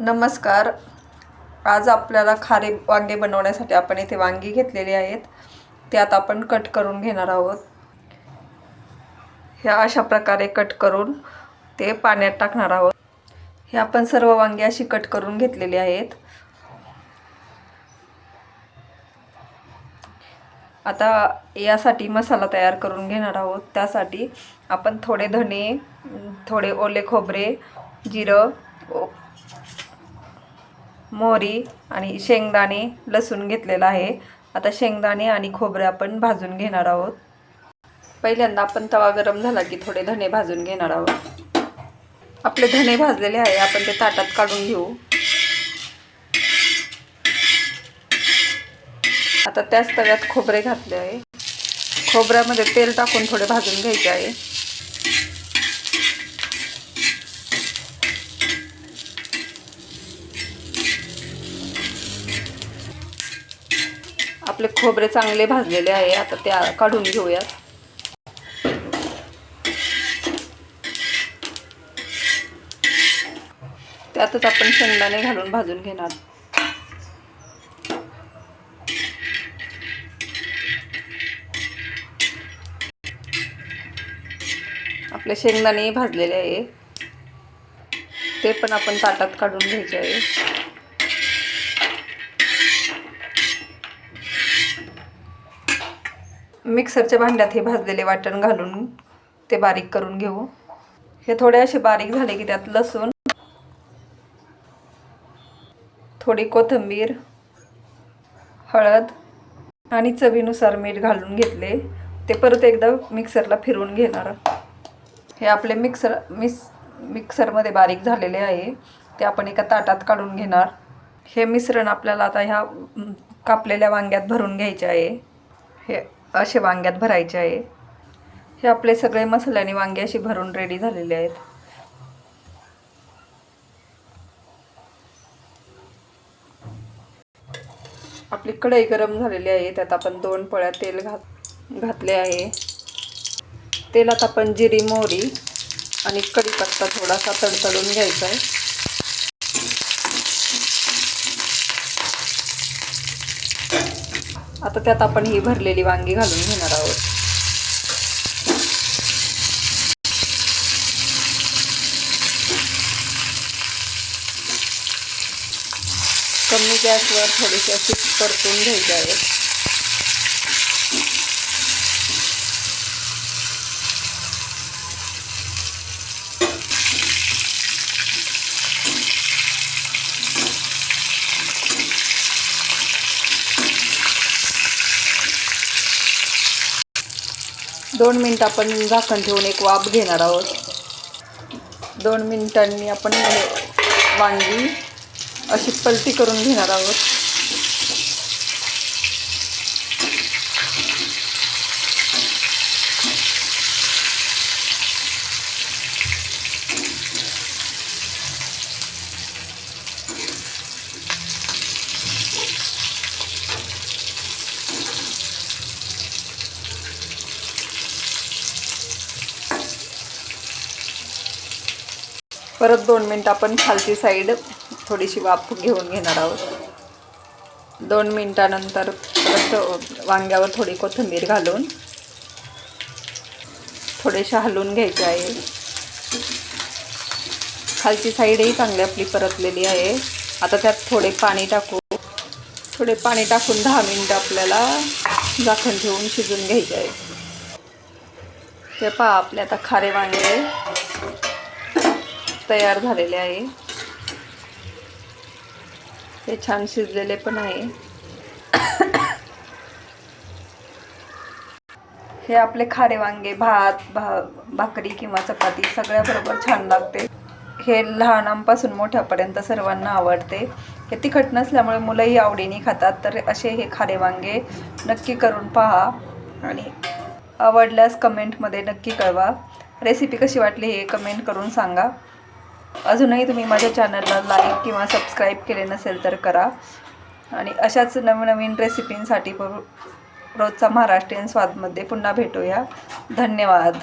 नमस्कार. आज आपल्याला खारे वांगे बनवण्यासाठी आपण इथे वांगी घेतलेली आहेत. ते आता आपण कट करून घेणार आहोत. ह्या अशा प्रकारे कट करून ते पाण्यात टाकणार आहोत. हे आपण सर्व वांगी अशी कट करून घेतलेली आहेत. आता यासाठी मसाला तयार करून घेणार आहोत. त्यासाठी आपण थोडे धणे थोडे ओले खोबरे जिरं मोहरी आणि शेंगदाणे लसूण घेतलेला आहे. आता शेंगदाणे आणि खोबरे आपण भाजून घेणार आहोत. पहिल्यांदा आपण तवा गरम झाला की थोडे धणे भाजून घेणार आहोत. आपले धणे भाजलेले आहे आपण ते ताटात काढून घेऊ. आता त्याच तव्यात खोबरे घातले आहे. खोबऱ्यामध्ये तेल टाकून थोडे भाजून घ्यायचे आहे. आपले खोबरे चांगले भाजलेले आहे आता त्या काढून घेऊयात. त्यातच आपण शेंगदाणे घालून भाजून घेणार. आपले शेंगदाणे भाजलेले आहे. ते पण आपण ताटात काढून घ्यायचे आहे. मिक्सरच्या भांड्यात हे भाजलेले वाटण घालून ते बारीक करून घेऊ. हे थोडे असे बारीक झाले की त्यात लसूण थोडी कोथिंबीर हळद आणि चवीनुसार मीठ घालून घेतले. ते परत एकदा मिक्सरला फिरवून घेणार. हे आपले मिक्सर मिस मिक्सरमध्ये बारीक झालेले आहे. ते आपण एका ताटात काढून घेणार. हे मिश्रण आपल्याला आता ह्या कापलेल्या वांग्यात भरून घ्यायचे आहे. हे असे वांग्यात भरायचे आहे. हे आपले सगळे मसाल्याने वांगे अशी भरून रेडी झालेले आहेत. आपली कढई गरम झालेली आहे. त्यात आपण दोन पळ्या तेल घात घातले आहे. तेलात आपण जिरी मोहरी आणि कढीपत्ता थोडासा तडतडून घ्यायचा आहे. आता त्यात आपण ही भरलेली वांगी घालून घेणार आहोत. कमी गॅसवर थोडीशी अशी परतून घ्यायची आहे. दोन मिनटं आपण झाकण ठेवून एक वाफ घेणार आहोत. दोन मिनिटांनी आपण वांगी अशी पलटी करून घेणार आहोत. परत दोन मिनटं आपण खालची साईड थोडीशी वाफ घेऊन घेणार आहोत. दोन मिनटानंतर परत वांग्यावर थोडी कोथिंबीर घालून थोडेसे हलवून घ्यायचे आहे. खालची साईडही चांगली आपली परतलेली आहे. आता त्यात थोडे पाणी टाकू. थोडे पाणी टाकून दहा मिनटं आपल्याला झाकण ठेवून शिजून घ्यायचे आहे. ते पहा आपले आता खारे वांगे तयार झालेले आहे. हे छान शिजलेले पण आहे. हे आपले खारे वांगे भात भा भाकरी किंवा चपाती सगळ्याबरोबर छान लागते. हे लहानांपासून मोठ्यापर्यंत सर्वांना आवडते. हे तिखट नसल्यामुळे मुलंही आवडीने खातात तर असे हे खारे वांगे नक्की करून पहा आणि आवडल्यास कमेंटमध्ये नक्की कळवा. रेसिपी कशी वाटली हे कमेंट करून सांगा. अजूनही तुम्ही माझ्या चॅनलला लाईक किंवा सबस्क्राईब केले नसेल तर करा. आणि अशाच नवीन नवीन रेसिपींसाठी रोजचा महाराष्ट्रीयन स्वादमध्ये पुन्हा भेटूया. धन्यवाद.